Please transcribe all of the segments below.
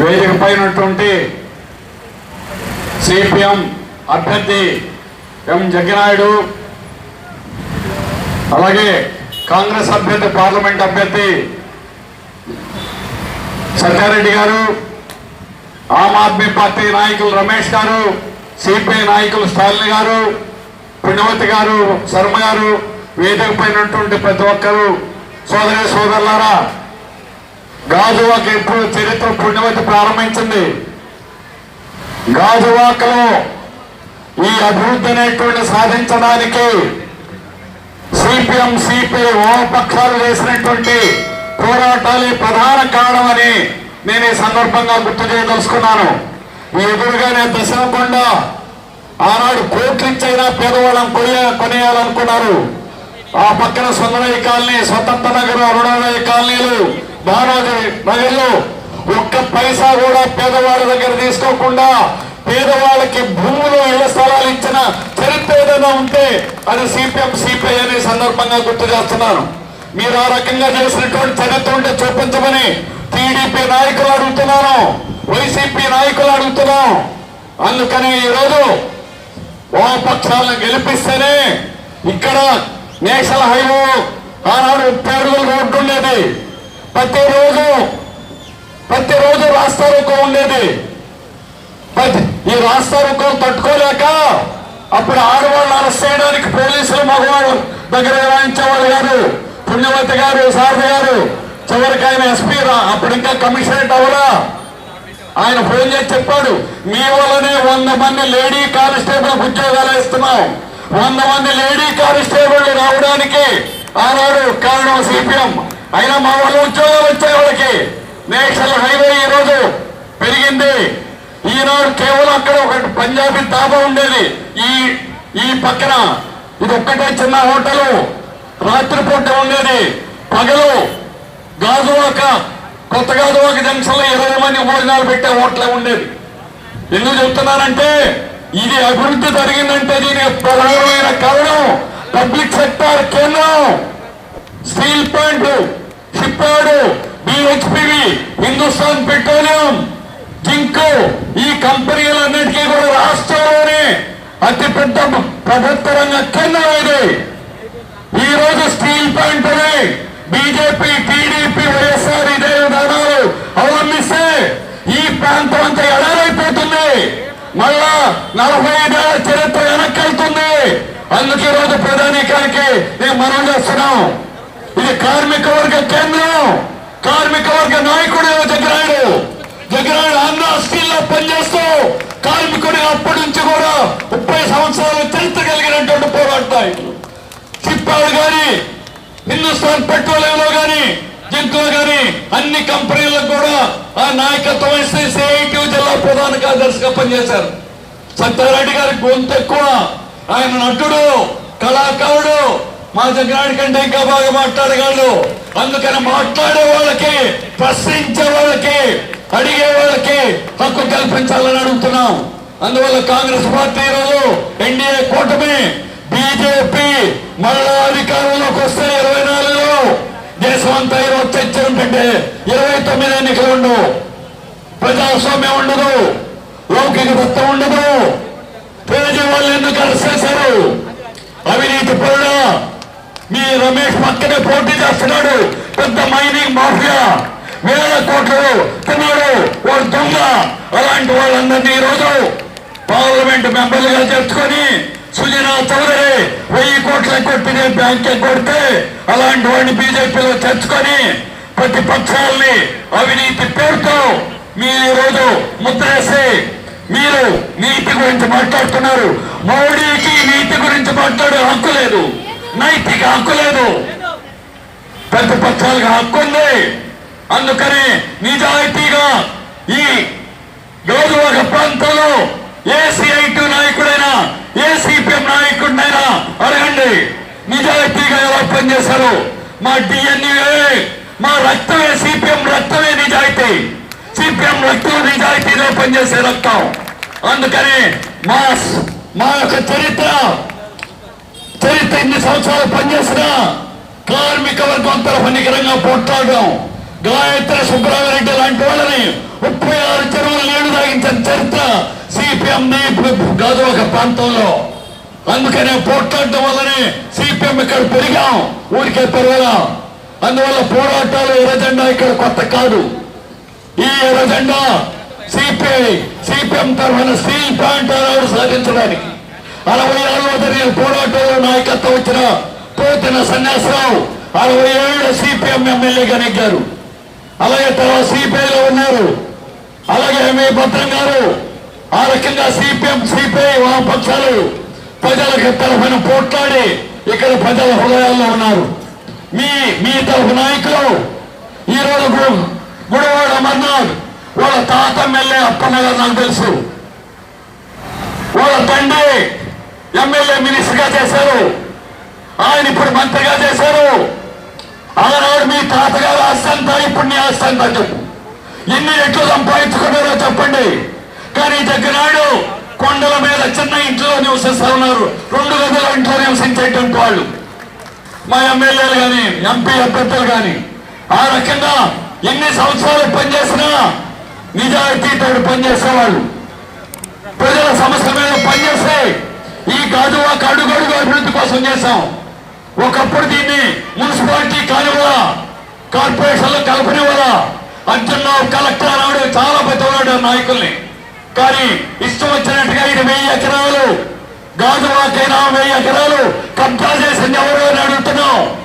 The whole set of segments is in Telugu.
వేదిక పైనటువంటి సిపిఎం అభ్యర్థి ఎం జగ్గినాయుడు అలాగే కాంగ్రెస్ అభ్యర్థి పార్లమెంట్ అభ్యర్థి సత్యారెడ్డి గారు ఆమ్ ఆద్మీ పార్టీ నాయకులు రమేష్ గారు సిపిఐ నాయకులు స్టాలిన్ గారు పుణ్యవతి గారు శర్మ గారు వేదిక పైనటువంటి ప్రతి ఒక్కరు సోదరి సోదరులారా గాజువాక ఎప్పుడు చరిత్ర పుణ్యవతి ప్రారంభించింది? గాజువాకలో ఈ అభివృద్ధి అనేటువంటి సాధించడానికి సిపిఎం సిపిఐ వామపక్షాలు చేసినటువంటి పోరాటాలే ప్రధాన కారణమని నేను ఈ సందర్భంగా గుర్తు చేయదలుచుకున్నాను. ఈ ఎదురుగానే దశమకొండ ఆనాడు కోట్లిచ్చైనా పేదవాళ్ళం కొనే కొనేయాలనుకున్నారు. ఆ పక్కన సుందరయ్య కాలనీ స్వతంత్ర నగర్ అరుణోదయ కాలనీలు మహారాజు మహిళలు ఒక్క పైసా కూడా పేదవాళ్ళ దగ్గర తీసుకోకుండా పేదవాళ్ళకి భూములు ఇళ్ళ స్థలాలు ఇచ్చిన చరిత్ర ఏదైనా ఉంటే అది సిపిఎం సిపిఐ అనే సందర్భంగా గుర్తు చేస్తున్నాను. మీరు ఆ రకంగా చేసినటువంటి చరిత్ర ఉంటే చూపించమని టీడీపీ నాయకులు అడుగుతున్నాను వైసీపీ నాయకులు అడుగుతున్నాం అందుకని ఈరోజు వామపక్షాలను గెలిపిస్తేనే ఇక్కడ నేషనల్ హైవే ఆనాడు ముప్పై రోడ్డు ఉండేది. ప్రతిరోజు ప్రతిరోజు రాస్తారోకో ఉండేది. ప్రతి- ఈ రాస్తారోకో తట్టుకోలేక అప్పుడు ఆడవాళ్ళు అరెస్ట్ చేయడానికి పోలీసులు మగవాడు దగ్గర వాయించేవాళ్ళు గారు పుణ్యవతి గారు శారద గారు చివరికి ఆయన ఎస్పీ రా అప్పుడు ఇంకా కమిషనరేట్ అవరా ఆయన ఫోన్ చేసి చెప్పాడు మీ వల్లనే వంద మంది లేడీ కానిస్టేబుల్ ఉద్యోగాలు ఇస్తున్నాం వంద మంది లేడీ కానిస్టేబుల్ రావడానికి ఆనాడు కారణం సిపిఎం. అయినా మా వాళ్ళు ఉద్యోగాలు వచ్చాయి వాళ్ళకి నేషనల్ హైవే ఈ రోజు పెరిగింది. ఈనాడు కేవలం అక్కడ ఒక పంజాబీ దాబా ఉండేది. ఈ ఈ పక్కన ఇది ఒక్కటే చిన్న హోటలు. రాత్రిపూట ఉండేది. పగలు గాజువాక కొత్త గాజువాక జంక్షన్లో ఇరవై మంది భోజనాలు పెట్టే హోటల్ ఉండేది. ఎందుకు చెప్తున్నానంటే ఇది అభివృద్ధి జరిగిందంటే దీనికి ప్రధానమైన కారణం. పబ్లిక్ సెక్టార్ కేంద్రం. Steel plant shipyard BHPV Hindustan petroleum zinc ఈ కంపెనీలన్నిటికీ కూడా రాష్ట్రంలోనే అతిపెద్ద ప్రభుత్వ రంగ కేంద్రం ఇది. ఈ రోజు steel plant BJP TDP YSR ఇదే విధానాలు అవలంబిస్తే ఈ ప్రాంతం అంతా ఎడారైపోతుంది. మళ్ళా నలభై ఐదేళ్ళ చరిత్ర వెనక్కి వెళ్తుంది. అందుకే రోజు ప్రధాని గారికి నేను మనం చేస్తున్నాం. ఇది కార్మిక వర్గ కేంద్రం. కార్మిక వర్గ నాయకుడు జగరాయుడు జగరాయుడు ఆంధ్ర స్టీల్లో పనిచేస్తూ కార్మికుడి అప్పటి నుంచి కూడా ముప్పై సంవత్సరాలు చరిత్ర కలిగినటువంటి పోరాడతాయి చిప్పాడు గాని హిందుస్థాన్ పెట్రోలియంలో గాని జంతువులు గాని అన్ని కంపెనీలకు కూడా ఆ నాయకత్వం ఇస్తే సిఐటి జిల్లా ప్రధాన కార్యదర్శిగా పనిచేశారు. సత్యారెడ్డి గారి గొంతు ఎక్కువ. ఆయన నటుడు కళాకారుడు మా దగ్గర కంటే ఇంకా బాగా మాట్లాడగలరు. అందుకని మాట్లాడే వాళ్ళకి ప్రశ్నించే వాళ్ళకి అడిగే వాళ్ళకి హక్కు కల్పించాలని అడుగుతున్నాం. అందువల్ల కాంగ్రెస్ పార్టీ ఈరోజు ఎన్డీఏ కూటమి బీజేపీ మళ్ళా అధికారంలోకి వస్తే ఇరవై నాలుగులో దేశం అంతా ఈరోజు తెచ్చినట్టే ఇరవై తొమ్మిది ఎన్నికలు ఉండవు. ప్రజాస్వామ్యం ఉండదు. లౌకిక దత్తం ఉండదు. పేదీ వాళ్ళు ఎందుకు అరెస్ట్ చేశారు? మీ రమేష్ పక్కనే పోటీ చేస్తున్నాడు. పెద్ద మైనింగ్ మాఫియా. వేల కోట్లు తిన్నాడు వాడు దొంగ. అలాంటి వాళ్ళందరినీ ఈరోజు రోజు పార్లమెంట్ మెంబర్లుగా చేర్చుకొని సుజనా చౌదరి వెయ్యి కోట్ల కొట్టిన బ్యాంక్ కొడితే అలాంటి వాడిని బీజేపీలో చేర్చుకొని ప్రతిపక్షాలని అవినీతి పేరుతో మీరు ఈరోజు రోజు ముద్రేసి మీరు నీతి గురించి మాట్లాడుతున్నారు. మోడీకి నీతి గురించి మాట్లాడే హక్కు లేదు. నైతిక హక్కు లేదు. ప్రతిపక్షాలకు హక్కు ఉంది. అందుకని నిజాయితీగా ఈ రోజు ప్రాంతంలో ఏ నాయకుడైనా ఏ నాయకుడినైనా అడగండి. నిజాయితీగా ఎలా పనిచేశారు? మా డిఎన్ఏ మా రక్తమే సిపిఎం రక్తమే నిజాయితీ. సిపిఎం రక్తం నిజాయితీలో పనిచేసే రక్తం. అందుకని మా మా యొక్క చరిత్ర చరిత్ర ఇన్ని సంవత్సరాలు పనిచేసిన కార్మిక వర్గం తరఫు నికరంగా పోట్లాడడం గాయత్రి సుబ్రహ్మరెడ్డి లాంటి వాళ్ళని ముప్పై ఆరు ఉంది ఒక ప్రాంతంలో. అందుకనే పోట్లాడటం వల్లనే సిపిఎం ఇక్కడ పెరిగాం ఊరికే పెరగలా. అందువల్ల పోరాటాలు ఎర్రజెండా ఇక్కడ కొత్త కాదు. ఈ ఎర్రజెండా సిపిఐ సిపిఎం తరఫున స్టీల్ ప్లాంట్ సాధించడానికి. అరవై ఏళ్ళలో జరిగిన పోరాటంలో నాయకత్వం వచ్చిన పోతిన సన్యాసరావు. అరవై ఏళ్ళు సిపిఎం ఎమ్మెల్యేగా నెగ్గారు. అలాగే తర్వాత సిపిఐలో ఉన్నారు. అలాగే ఎంఏ భద్రం గారు. ఆ రకంగా సిపిఎం సిపిఐ వామపక్షాలు ప్రజలకు తరఫున పోట్లాడి ఇక్కడ ప్రజల హృదయాల్లో ఉన్నారు. మీ మీ తరఫు నాయకులు ఈరోజు గుడివాడ అమర్నాథ్ వాళ్ళ తాత ఎమ్మెల్యే అప్పన్న గారు నాకు తెలుసు. వాళ్ళ తండ్రి ఎమ్మెల్యే మినిస్టర్గా చేశారు. ఆయన ఇప్పుడు మంత్రిగా చేశారు. ఆనాడు మీ తాతగారు ఆస్తి ఇప్పుడు నీ ఆస్తి చెప్పు. ఎన్ని రెట్లు సంపాదించుకున్నారో చెప్పండి. కానీ దగ్గనాడు కొండల మీద చిన్న ఇంట్లో నివసిస్తా ఉన్నారు. రెండు గదుల ఇంట్లో నివసించేటువంటి వాళ్ళు. మా ఎమ్మెల్యేలు కానీ ఎంపీ అభ్యర్థులు కానీ ఆ రకంగా ఎన్ని సంవత్సరాలు పనిచేసినా నిజాయితీతో పనిచేసేవాళ్ళు. ప్రజల సమస్యల మీద పనిచేస్తే ఈ గాజువాక అడుగడుగు అభివృద్ధి కోసం చేశాం. ఒకప్పుడు దీన్ని మున్సిపాలిటీ కానివ్వాల కార్పొరేషన్లో కలపనివ్వాల అర్జున్రావు కలెక్టర్ అన్నాడు. చాలా పెద్దవాడు నాయకుల్ని. కానీ ఇష్టం వచ్చినట్టుగా ఇది వెయ్యి ఎకరాలు. గాజువాకైనా వెయ్యి ఎకరాలు. కబ్జా చేసింది ఎవరు అని అడుగుతున్నాం.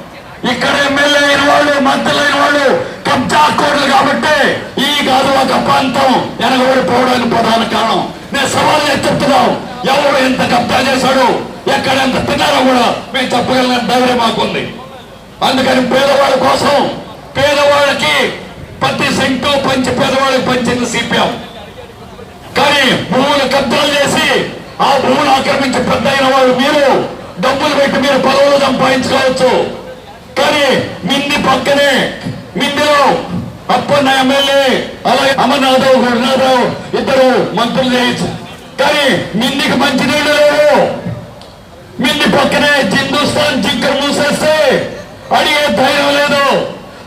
ఇక్కడ ఎమ్మెల్యే అయిన వాళ్ళు మంత్రులు అయిన వాళ్ళు కబ్జా కోర్లు కాబట్టి ఈ గాజువాక ప్రాంతం వెనకబడిపోవడానికి ప్రధాన కారణం. నేను సవాల్ చెప్తున్నాం. ఎవరు ఎంత కబ్జా చేశాడు ఎక్కడ ఎంత తిన్నారో కూడా మేము చెప్పగలిగిన ధైర్యం మాకుంది. అందుకని పేదవాళ్ళ కోసం పేదవాళ్ళకి ప్రతి సెంటు పంచి పేదవాళ్ళకి పంచింది సిపిఎం కానీ భూములు కబ్జాలు చేసి ఆ భూములు ఆక్రమించి పెద్ద అయిన వాళ్ళు మీరు డబ్బులు పెట్టి మీరు పదవులు సంపాదించుకోవచ్చు. కానీ మింది పక్కనే మిందిలో అప్పన్న ఎమ్మెల్యే అలాగే అమర్నాథ్ గురునాథరావు ఇద్దరు మంత్రులు చేయొచ్చు కానీ మిందికి మంచి నీళ్ళు లేవు. మింది పక్కనే హిందుస్థాన్ జింకర్ మూసేస్తే అడిగే ధైర్యం లేదు.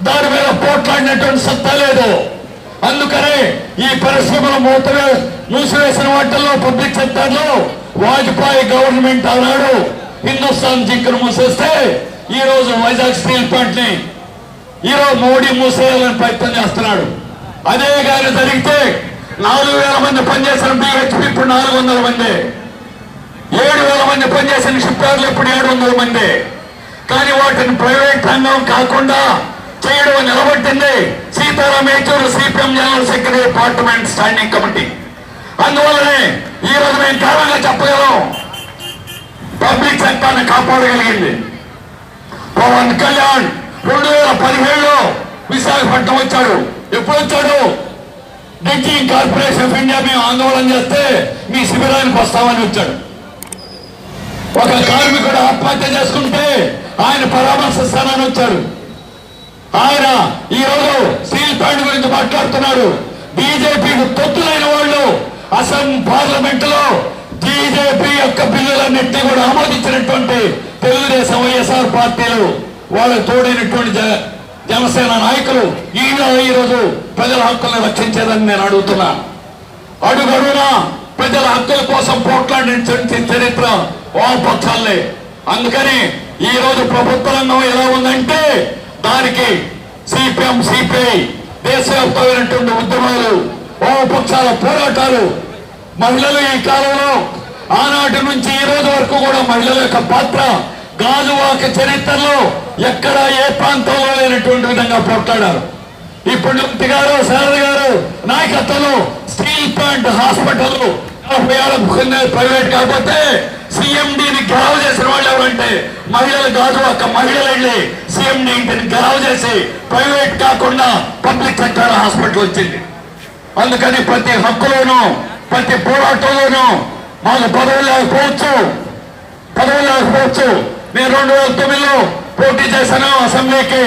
దాని మీద పోట్లాడినటువంటి సత్తా లేదు. అందుకనే ఈ పరిశ్రమలు మూతవే మూసివేసిన వాటిల్లో పబ్లిక్ సెక్టర్లో వాజ్పేయి గవర్నమెంట్ అన్నాడు హిందుస్థాన్ జింకర్ మూసేస్తే ఈ రోజు వైజాగ్ స్టీల్ ప్లాంట్ని ఈ రోజు మోడీ మూసేయాలని ప్రయత్నం చేస్తున్నాడు. అదే కానీ జరిగితే నాలుగు వేల మంది పనిచేసిన బిహెచ్పి ఇప్పుడు నాలుగు వందల మంది. ఏడు వేల మంది పనిచేసిన షిప్యార్లు ఇప్పుడు ఏడు వందల మంది. కానీ వాటిని ప్రైవేట్ రంగం కాకుండా చేయడం నిలబట్టింది Sitaram Yechury CPM general secretary department standing committee అందువల్లనే ఈ రోజు మేము కారణంగా చెప్పగలం. పబ్లిక్ సెక్టార్ని కాపాడగలిగింది. పవన్ కళ్యాణ్ రెండు వేల పదిహేడులో విశాఖపట్నం వచ్చాడు. ఎప్పుడు వచ్చాడు? డ్రింకింగ్ కార్పొరేషన్ ఆఫ్ ఇండియా మేము ఆందోళన చేస్తే మీ శిబిరానికి వస్తామని వచ్చాడు. ఒక కార్మికుడు ఆత్మహత్య చేసుకుంటే ఆయన పరామర్శిస్తానని వచ్చాడు. ఆయన ఈ రోజు స్టీల్ ప్లాంట్ గురించి మాట్లాడుతున్నాడు. బీజేపీకి తొత్తులైన వాళ్ళు అసెం పార్లమెంట్లో బీజేపీ యొక్క బిల్లులన్నింటినీ కూడా ఆమోదించినటువంటి తెలుగుదేశం వైఎస్ఆర్ పార్టీలు వాళ్ళకు తోడైనటువంటి జ- జనసేన నాయకులు ఈయన ఈ రోజు ప్రజల హక్కులను రక్షించేదని నేను అడుగుతున్నా. అడుగడుగునా ప్రజల హక్కుల కోసం పోట్లాడిన చరిత్ర వామపక్షాలే అందుకని ఈ రోజు ప్రభుత్వ రంగం ఎలా ఉందంటే దానికి సిపిఎం సిపిఐ దేశవ్యాప్తమైనటువంటి ఉద్యమాలు వామపక్షాల పోరాటాలు. మహిళలు ఈ కాలంలో ఆనాటి నుంచి ఈ రోజు వరకు కూడా మహిళల యొక్క పాత్ర గాజువాక చరిత్రలో ఎక్కడ ఏ ప్రాంతంలో లేనటువంటి విధంగా పోట్లాడారు. ఇప్పుడు లుప్తి గారు శారద గారు నాయకత్వంలో స్టీల్ ప్లాంట్ హాస్పిటల్ నలభై ఏళ్ళ ప్రైవేట్ కాకపోతే సిఎండిని గెలవ చేసిన వాళ్ళు ఎవరంటే మహిళలు కాదు ఒక మహిళలు వెళ్ళి సిఎండి ఇంటిని గెలవ చేసి ప్రైవేట్ కాకుండా పబ్లిక్ సెక్టర్ హాస్పిటల్ వచ్చింది. అందుకని ప్రతి హక్కులోనూ ప్రతి పోరాటంలోనూ మాకు పదవులు లేకపోవచ్చు పదవులు లేకపోవచ్చు. నేను రెండు వేల తొమ్మిదిలో పోటీ చేశాను అసెంబ్లీకి.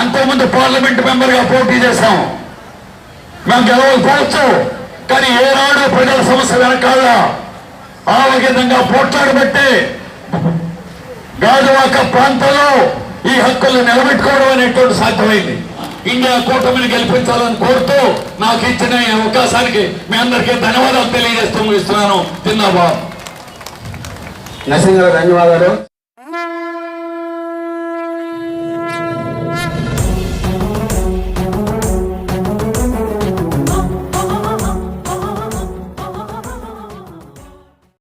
అంతకుముందు పార్లమెంట్ మెంబర్గా పోటీ చేశాం. మేము గెలవకపోవచ్చు కానీ ఏనాడు ప్రజల సమస్య వెనకాల ఆ విధంగా పోట్లాడబట్టే గాజువాక ప్రాంతంలో ఈ హక్కులు నిలబెట్టుకోవడం అనేటువంటి సాధ్యమైంది. ఇండియా కూటమిని గెలిపించాలని కోరుతూ నాకు ఇచ్చిన ఈ అవకాశానికి మీ అందరికీ ధన్యవాదాలు తెలియజేస్తూ ఇస్తున్నాను తిన్నాబాబు నరసింహ ధన్యవాదాలు.